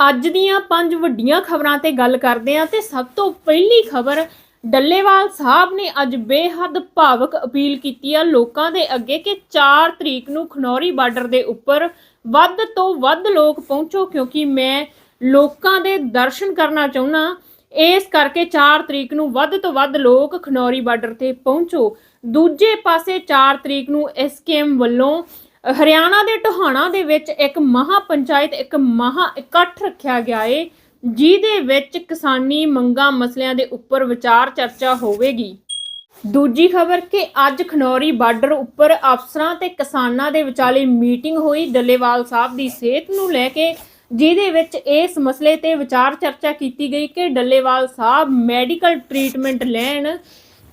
ਅੱਜ ਦੀਆਂ ਪੰਜ ਵੱਡੀਆਂ ਖਬਰਾਂ ਤੇ ਗੱਲ ਕਰਦੇ ਹਾਂ ਤੇ ਸਭ ਤੋਂ ਪਹਿਲੀ ਖਬਰ ਡੱਲੇਵਾਲ ਸਾਹਿਬ ਨੇ ਅੱਜ ਬੇਹੱਦ ਭਾਵਕ ਅਪੀਲ ਕੀਤੀ ਆ ਲੋਕਾਂ ਦੇ ਅੱਗੇ ਕਿ 4 ਤਰੀਕ ਨੂੰ ਖਨੌਰੀ ਬਾਰਡਰ ਦੇ ਉੱਪਰ ਵੱਧ ਤੋਂ ਵੱਧ ਲੋਕ ਪਹੁੰਚੋ, ਕਿਉਂਕਿ ਮੈਂ ਲੋਕਾਂ ਦੇ ਦਰਸ਼ਨ ਕਰਨਾ ਚਾਹੁੰਦਾ ਇਸ ਕਰਕੇ 4 ਤਰੀਕ ਨੂੰ ਵੱਧ ਤੋਂ ਵੱਧ ਲੋਕ ਖਨੌਰੀ ਬਾਰਡਰ ਤੇ ਪਹੁੰਚੋ। ਦੂਜੇ ਪਾਸੇ 4 ਤਰੀਕ ਨੂੰ ਐਸਕੇਐਮ ਵੱਲੋਂ ਹਰਿਆਣਾ ਦੇ ਟੋਹਾਣਾ ਦੇ ਵਿੱਚ ਇੱਕ ਮਹਾ ਪੰਚਾਇਤ ਇੱਕ ਮਹਾ ਇਕੱਠ ਰੱਖਿਆ ਗਿਆ ਏ, ਜਿਹਦੇ ਵਿੱਚ ਕਿਸਾਨੀ ਮੰਗਾਂ ਮਸਲਿਆਂ ਦੇ ਉੱਪਰ ਵਿਚਾਰ ਚਰਚਾ ਹੋਵੇਗੀ। ਦੂਜੀ ਖਬਰ ਕਿ ਅੱਜ ਖਨੌਰੀ ਬਾਰਡਰ ਉੱਪਰ ਅਫਸਰਾਂ ਤੇ ਕਿਸਾਨਾਂ ਦੇ ਵਿਚਾਲੇ ਮੀਟਿੰਗ ਹੋਈ। ਡੱਲੇਵਾਲ ਸਾਹਿਬ ਦੀ ਸਿਹਤ ਨੂੰ ਲੈ ਕੇ, ਜਿਹਦੇ ਵਿੱਚ ਇਸ ਮਸਲੇ ਤੇ ਵਿਚਾਰ ਚਰਚਾ ਕੀਤੀ ਗਈ ਕਿ ਡੱਲੇਵਾਲ ਸਾਹਿਬ ਮੈਡੀਕਲ ਟ੍ਰੀਟਮੈਂਟ ਲੈਣ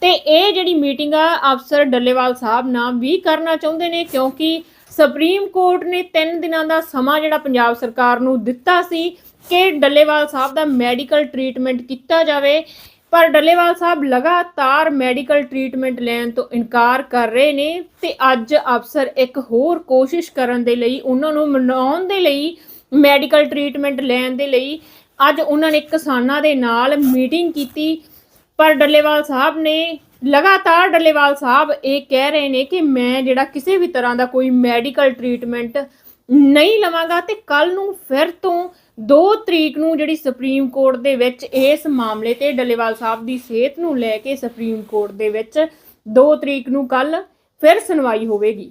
ਤੇ ਇਹ ਜਿਹੜੀ ਮੀਟਿੰਗ ਆ, ਅਫਸਰ ਡੱਲੇਵਾਲ ਸਾਹਿਬ ਨਾਲ ਵੀ ਕਰਨਾ ਚਾਹੁੰਦੇ ਨੇ, ਕਿਉਂਕਿ ਸੁਪਰੀਮ ਕੋਰਟ ਨੇ 3 ਦਿਨਾਂ ਦਾ ਸਮਾਂ ਜਿਹੜਾ ਪੰਜਾਬ ਸਰਕਾਰ ਨੂੰ ਦਿੱਤਾ ਸੀ ਕਿ ਡੱਲੇਵਾਲ ਸਾਹਿਬ ਦਾ ਮੈਡੀਕਲ ਟ੍ਰੀਟਮੈਂਟ ਕੀਤਾ ਜਾਵੇ, ਪਰ ਡੱਲੇਵਾਲ ਸਾਹਿਬ ਲਗਾਤਾਰ ਮੈਡੀਕਲ ਟ੍ਰੀਟਮੈਂਟ ਲੈਣ ਤੋਂ ਇਨਕਾਰ ਕਰ ਰਹੇ ਨੇ ਤੇ ਅੱਜ ਅਫਸਰ ਇੱਕ ਹੋਰ ਕੋਸ਼ਿਸ਼ ਕਰਨ ਦੇ ਲਈ, ਉਹਨਾਂ ਨੂੰ ਮਨਾਉਣ ਦੇ ਲਈ ਮੈਡੀਕਲ ਟ੍ਰੀਟਮੈਂਟ ਲੈਣ ਦੇ ਲਈ ਅੱਜ ਉਹਨਾਂ ਨੇ ਕਿਸਾਨਾਂ ਦੇ ਨਾਲ ਮੀਟਿੰਗ ਕੀਤੀ, ਪਰ ਡੱਲੇਵਾਲ ਸਾਹਿਬ ਨੇ ਲਗਾਤਾਰ ਡੱਲੇਵਾਲ ਸਾਹਿਬ ਇਹ ਕਹਿ ਰਹੇ ਨੇ ਕਿ ਮੈਂ ਜਿਹੜਾ ਕਿਸੇ ਵੀ ਤਰ੍ਹਾਂ ਦਾ ਕੋਈ ਮੈਡੀਕਲ ਟ੍ਰੀਟਮੈਂਟ ਨਹੀਂ ਲਵਾਂਗਾ ਤੇ ਕੱਲ ਨੂੰ ਫਿਰ ਤੋਂ 2 ਤਰੀਕ ਨੂੰ ਜਿਹੜੀ ਸੁਪਰੀਮ ਕੋਰਟ ਦੇ ਵਿੱਚ ਇਸ ਮਾਮਲੇ ਤੇ ਡੱਲੇਵਾਲ ਸਾਹਿਬ ਦੀ ਸਿਹਤ ਨੂੰ ਲੈ ਕੇ ਸੁਪਰੀਮ ਕੋਰਟ ਦੇ ਵਿੱਚ 2 ਤਰੀਕ ਨੂੰ ਕੱਲ ਫਿਰ ਸੁਣਵਾਈ ਹੋਵੇਗੀ।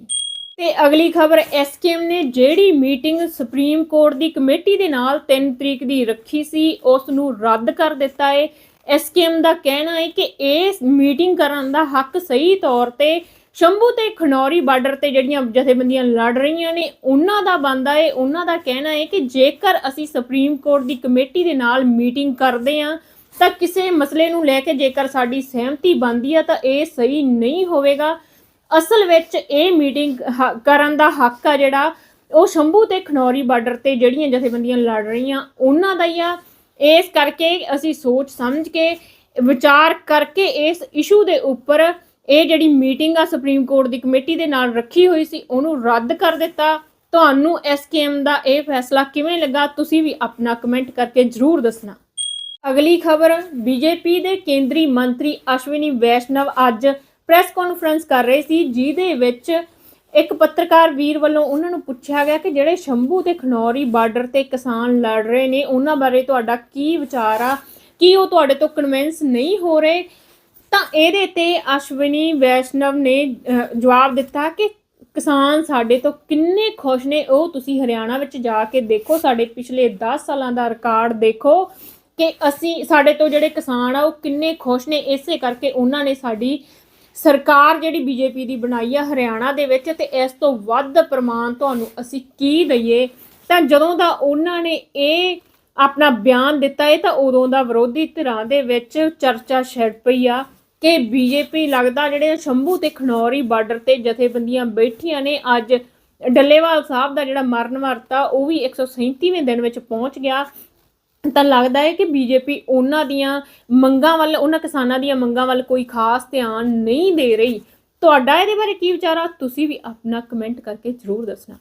ਤੇ ਅਗਲੀ ਖਬਰ ਐਸਕੇਐਮ ਨੇ ਜਿਹੜੀ ਮੀਟਿੰਗ ਸੁਪਰੀਮ ਕੋਰਟ ਦੀ ਕਮੇਟੀ ਦੇ ਨਾਲ 3 ਤਰੀਕ ਦੀ ਰੱਖੀ ਸੀ, ਉਸ ਨੂੰ ਰੱਦ ਕਰ ਦਿੱਤਾ ਹੈ ਐਸਕੇਐਮ ਦਾ ਕਹਿਣਾ ਹੈ ਕਿ ਇਹ ਮੀਟਿੰਗ ਕਰਨ ਦਾ ਹੱਕ ਸਹੀ ਤੌਰ ਤੇ ਸ਼ੰਭੂ ਤੇ ਖਨੌਰੀ ਬਾਰਡਰ ਤੇ ਜਿਹੜੀਆਂ ਜਥੇਬੰਦੀਆਂ ਲੜ ਰਹੀਆਂ ਨੇ, ਉਹਨਾਂ ਦਾ ਬੰਦਾ ਹੈ, ਉਹਨਾਂ ਦਾ ਕਹਿਣਾ ਹੈ ਕਿ ਜੇਕਰ ਅਸੀਂ ਸੁਪਰੀਮ ਕੋਰਟ ਦੀ ਕਮੇਟੀ ਦੇ ਨਾਲ ਮੀਟਿੰਗ ਕਰਦੇ ਹਾਂ, ਤਾਂ ਕਿਸੇ ਮਸਲੇ ਨੂੰ ਲੈ ਕੇ ਜੇਕਰ ਸਾਡੀ ਸਹਿਮਤੀ ਬਣਦੀ ਆ, ਤਾਂ ਇਹ ਸਹੀ ਨਹੀਂ ਹੋਵੇਗਾ। ਅਸਲ ਵਿੱਚ ਇਹ ਮੀਟਿੰਗ ਹ- ਕਰਨ ਦਾ ਹੱਕ ਆ ਜਿਹੜਾ, ਉਹ ਸ਼ੰਭੂ ਤੇ ਖਨੌਰੀ ਬਾਰਡਰ ਤੇ ਜਿਹੜੀਆਂ ਜਥੇਬੰਦੀਆਂ ਲੜ ਰਹੀਆਂ, ਉਹਨਾਂ ਦਾ ਹੀ ਆ। ਇਸ ਕਰਕੇ ਅਸੀਂ ਸੋਚ ਸਮਝ ਕੇ, ਵਿਚਾਰ ਕਰਕੇ ਇਸ ਇਸ਼ੂ ਦੇ ਉੱਪਰ ਇਹ ਜਿਹੜੀ ਮੀਟਿੰਗ ਆ ਸੁਪਰੀਮ ਕੋਰਟ ਦੀ ਕਮੇਟੀ ਦੇ ਨਾਲ ਰੱਖੀ ਹੋਈ ਸੀ, ਉਹਨੂੰ ਰੱਦ ਕਰ ਦਿੱਤਾ। ਤੁਹਾਨੂੰ ਐਸਕੇਐਮ ਦਾ ਇਹ ਫੈਸਲਾ ਕਿਵੇਂ ਲੱਗਾ, ਤੁਸੀਂ ਵੀ ਆਪਣਾ ਕਮੈਂਟ ਕਰਕੇ ਜਰੂਰ ਦੱਸਣਾ। ਅਗਲੀ ਖਬਰ ਬੀਜੇਪੀ ਦੇ ਕੇਂਦਰੀ ਮੰਤਰੀ ਅਸ਼ਵਨੀ ਵੈਸ਼ਨਵ ਅੱਜ ਪ੍ਰੈਸ ਕਾਨਫਰੰਸ ਕਰ ਰਹੇ ਸੀ, ਜਿਹਦੇ ਵਿੱਚ ਇੱਕ ਪੱਤਰਕਾਰ ਵੀਰ ਵੱਲੋਂ ਉਹਨਾਂ ਨੂੰ ਪੁੱਛਿਆ ਗਿਆ ਕਿ ਜਿਹੜੇ ਸ਼ੰਭੂ ਤੇ ਖਨੌਰੀ ਬਾਰਡਰ ਤੇ ਕਿਸਾਨ ਲੜ ਰਹੇ ਨੇ, ਉਹਨਾਂ ਬਾਰੇ ਤੁਹਾਡਾ ਕੀ ਵਿਚਾਰ ਆ? ਕੀ ਉਹ ਤੁਹਾਡੇ ਤੋਂ ਕਨਵਿੰਸ ਨਹੀਂ ਹੋ ਰਹੇ? ਤਾਂ ਇਹਦੇ ਤੇ ਅਸ਼ਵਨੀ ਵੈਸ਼ਨਵ ਨੇ ਜਵਾਬ ਦਿੱਤਾ ਕਿ ਕਿਸਾਨ ਸਾਡੇ ਤੋਂ ਕਿੰਨੇ ਖੁਸ਼ ਨੇ, ਉਹ ਤੁਸੀਂ ਹਰਿਆਣਾ ਵਿੱਚ ਜਾ ਕੇ ਦੇਖੋ, ਸਾਡੇ ਪਿਛਲੇ 10 ਸਾਲਾਂ ਦਾ ਰਿਕਾਰਡ ਦੇਖੋ ਕਿ ਅਸੀਂ ਸਾਡੇ ਤੋਂ ਜਿਹੜੇ ਕਿਸਾਨ ਆ, ਉਹ ਕਿੰਨੇ ਖੁਸ਼ ਨੇ। ਇਸੇ ਕਰਕੇ ਉਹਨਾਂ ਨੇ ਸਾਡੀ ਸਰਕਾਰ ਜਿਹੜੀ ਬੀਜੇਪੀ ਦੀ ਬਣਾਈ ਆ ਹਰਿਆਣਾ ਦੇ ਵਿੱਚ ਤੇ ਇਸ ਤੋਂ ਵੱਧ ਪ੍ਰਮਾਣ ਤੁਹਾਨੂੰ ਅਸੀਂ ਕੀ ਦਈਏ? ਤਾਂ ਜਦੋਂ ਦਾ ਉਹਨਾਂ ਨੇ ਇਹ ਆਪਣਾ ਬਿਆਨ ਦਿੱਤਾ ਹੈ ਤਾਂ ਉਦੋਂ ਦਾ ਵਿਰੋਧੀ ਧਿਰਾਂ ਦੇ ਵਿੱਚ ਚਰਚਾ ਛਿੜ ਪਈ ਆ ਕਿ ਬੀਜੇਪੀ ਲੱਗਦਾ ਜਿਹੜੇ ਸ਼ੰਭੂ ਤੇ ਖਨੌਰੀ ਬਾਰਡਰ ਤੇ ਜਥੇਬੰਦੀਆਂ ਬੈਠੀਆਂ ਨੇ, ਅੱਜ ਡੱਲੇਵਾਲ ਸਾਹਿਬ ਦਾ ਜਿਹੜਾ ਮਰਨ ਵਰਤਾ ਉਹ ਵੀ 137ਵੇਂ ਦਿਨ ਵਿੱਚ ਪਹੁੰਚ ਗਿਆ। ਤਾਂ ਲੱਗਦਾ ਹੈ ਕਿ ਬੀਜੇਪੀ ਉਹਨਾਂ ਦੀਆਂ ਮੰਗਾਂ ਵੱਲ, ਉਹਨਾਂ ਕਿਸਾਨਾਂ ਦੀਆਂ ਮੰਗਾਂ ਵੱਲ ਕੋਈ ਖਾਸ ਧਿਆਨ ਨਹੀਂ ਦੇ ਰਹੀ। ਤੁਹਾਡਾ ਇਹਦੇ ਬਾਰੇ ਕੀ ਵਿਚਾਰ ਆ? ਤੁਸੀਂ ਵੀ ਆਪਣਾ ਕਮੈਂਟ ਕਰਕੇ ਜ਼ਰੂਰ ਦੱਸਣਾ।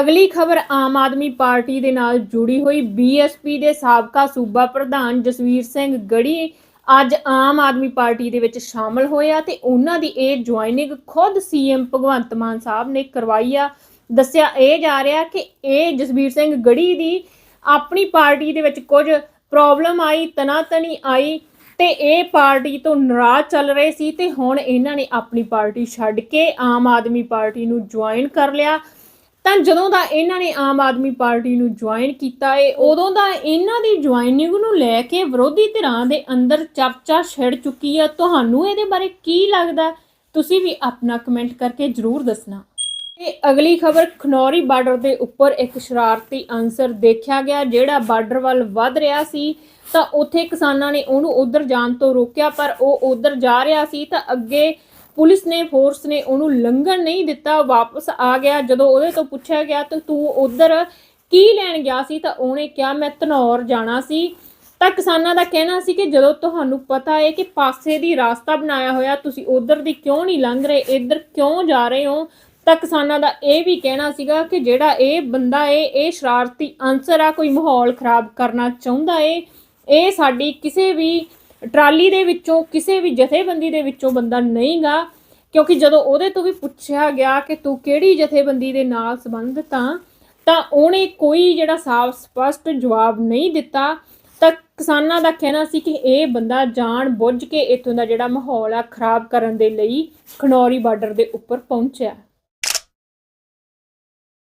ਅਗਲੀ ਖਬਰ ਆਮ ਆਦਮੀ ਪਾਰਟੀ ਦੇ ਨਾਲ ਜੁੜੀ ਹੋਈ ਬੀਐਸਪੀ ਦੇ ਸਾਬਕਾ ਸੂਬਾ ਪ੍ਰਧਾਨ ਜਸਵੀਰ ਸਿੰਘ ਗੜੀ ਅੱਜ ਆਮ ਆਦਮੀ ਪਾਰਟੀ ਦੇ ਵਿੱਚ ਸ਼ਾਮਲ ਹੋਏ ਆ ਤੇ ਉਹਨਾਂ ਦੀ ਇਹ ਜੁਆਇਨਿੰਗ ਖੁਦ ਸੀਐਮ ਭਗਵੰਤ ਮਾਨ ਸਾਹਿਬ ਨੇ ਕਰਵਾਈ ਆ। ਦੱਸਿਆ ਇਹ ਜਾ ਰਿਹਾ ਕਿ ਇਹ ਜਸਵੀਰ ਸਿੰਘ ਗੜੀ ਦੀ ਆਪਣੀ ਪਾਰਟੀ ਦੇ ਵਿੱਚ ਕੁਝ ਪ੍ਰੋਬਲਮ ਆਈ, ਤਨਾਤਨੀ ਆਈ ਤੇ ਇਹ ਪਾਰਟੀ ਤੋਂ ਨਾਰਾਜ਼ ਚੱਲ ਰਹੇ ਸੀ ਤੇ ਹੁਣ ਇਹਨਾਂ ਨੇ ਆਪਣੀ ਪਾਰਟੀ ਛੱਡ ਕੇ ਆਮ ਆਦਮੀ ਪਾਰਟੀ ਨੂੰ ਜੁਆਇਨ ਕਰ ਲਿਆ। ਤਾਂ ਜਦੋਂ ਦਾ ਇਹਨਾਂ ਨੇ ਆਮ ਆਦਮੀ ਪਾਰਟੀ ਨੂੰ ਜੁਆਇਨ ਕੀਤਾ ਏ, ਉਦੋਂ ਦਾ ਇਹਨਾਂ ਦੀ ਜੁਆਇਨਿੰਗ ਨੂੰ ਲੈ ਕੇ ਵਿਰੋਧੀ ਧਿਰਾਂ ਦੇ ਅੰਦਰ ਚਰਚਾ ਛਿੜ ਚੁੱਕੀ ਆ। ਤੁਹਾਨੂੰ ਇਹਦੇ ਬਾਰੇ ਕੀ ਲੱਗਦਾ? ਤੁਸੀਂ ਵੀ ਆਪਣਾ ਕਮੈਂਟ ਕਰਕੇ ਜਰੂਰ ਦੱਸਣਾ। ਤੇ ਅਗਲੀ ਖਬਰ, ਖਨੌਰੀ ਬਾਰਡਰ ਦੇ ਉੱਪਰ ਇੱਕ ਸ਼ਰਾਰਤੀ ਅਨਸਰ ਦੇਖਿਆ ਗਿਆ, ਜਿਹੜਾ ਬਾਰਡਰ ਵੱਲ ਵੱਧ ਰਿਹਾ ਸੀ। ਤਾਂ ਉੱਥੇ ਕਿਸਾਨਾਂ ਨੇ ਉਹਨੂੰ ਉਧਰ ਜਾਣ ਤੋਂ ਰੋਕਿਆ, ਪਰ ਉਹ ਉਧਰ ਜਾ ਰਿਹਾ ਸੀ। ਤਾਂ ਅੱਗੇ ਪੁਲਿਸ ਨੇ, ਫੋਰਸ ਨੇ ਉਹਨੂੰ ਲੰਘਣ ਨਹੀਂ ਦਿੱਤਾ ਵਾਪਸ ਆ ਗਿਆ। ਜਦੋਂ ਉਹਦੇ ਤੋਂ ਪੁੱਛਿਆ ਗਿਆ, ਤਾਂ ਤੂੰ ਉਧਰ ਕੀ ਲੈਣ ਗਿਆ ਸੀ? ਤਾਂ ਉਹਨੇ ਕਿਹਾ, ਮੈਂ ਧਨੌਰ ਜਾਣਾ ਸੀ। ਤਾਂ ਕਿਸਾਨਾਂ ਦਾ ਕਹਿਣਾ ਸੀ ਕਿ ਜਦੋਂ ਤੁਹਾਨੂੰ ਪਤਾ ਹੈ ਕਿ ਪਾਸੇ ਦੀ ਰਾਸਤਾ ਬਣਾਇਆ ਹੋਇਆ, ਤੁਸੀਂ ਉਧਰ ਦੀ ਕਿਉਂ ਨਹੀਂ ਲੰਘ ਰਹੇ, ਇੱਧਰ ਕਿਉਂ ਜਾ ਰਹੇ ਹੋ? ਤਾਂ ਕਿਸਾਨਾਂ ਦਾ ਇਹ ਵੀ ਕਹਿਣਾ ਸੀਗਾ ਕਿ ਜਿਹੜਾ ਇਹ ਬੰਦਾ ਏ, ਇਹ ਸ਼ਰਾਰਤੀ ਅਨਸਰ ਆ, ਕੋਈ ਮਾਹੌਲ ਖਰਾਬ ਕਰਨਾ ਚਾਹੁੰਦਾ ਏ। ਇਹ ਸਾਡੀ ਕਿਸੇ ਵੀ ਟਰਾਲੀ ਦੇ ਵਿੱਚੋਂ, ਕਿਸੇ ਵੀ ਜਥੇਬੰਦੀ ਦੇ ਵਿੱਚੋਂ ਬੰਦਾ ਨਹੀਂਗਾ, ਕਿਉਂਕਿ ਜਦੋਂ ਉਹਦੇ ਤੋਂ ਵੀ ਪੁੱਛਿਆ ਗਿਆ ਕਿ ਤੂੰ ਕਿਹੜੀ ਜਥੇਬੰਦੀ ਦੇ ਨਾਲ ਸੰਬੰਧਿਤ ਆ, ਤਾਂ ਉਹਨੇ ਕੋਈ ਜਿਹੜਾ ਸਾਫ਼ ਸਪਸ਼ਟ ਜਵਾਬ ਨਹੀਂ ਦਿੱਤਾ। ਤਾਂ ਕਿਸਾਨਾਂ ਦਾ ਕਹਿਣਾ ਸੀ ਕਿ ਇਹ ਬੰਦਾ ਜਾਣ ਬੁੱਝ ਕੇ ਇੱਥੋਂ ਦਾ ਜਿਹੜਾ ਮਾਹੌਲ ਆ, ਖਰਾਬ ਕਰਨ ਦੇ ਲਈ ਖਨੌਰੀ ਬਾਰਡਰ ਦੇ ਉੱਪਰ ਪਹੁੰਚਿਆ।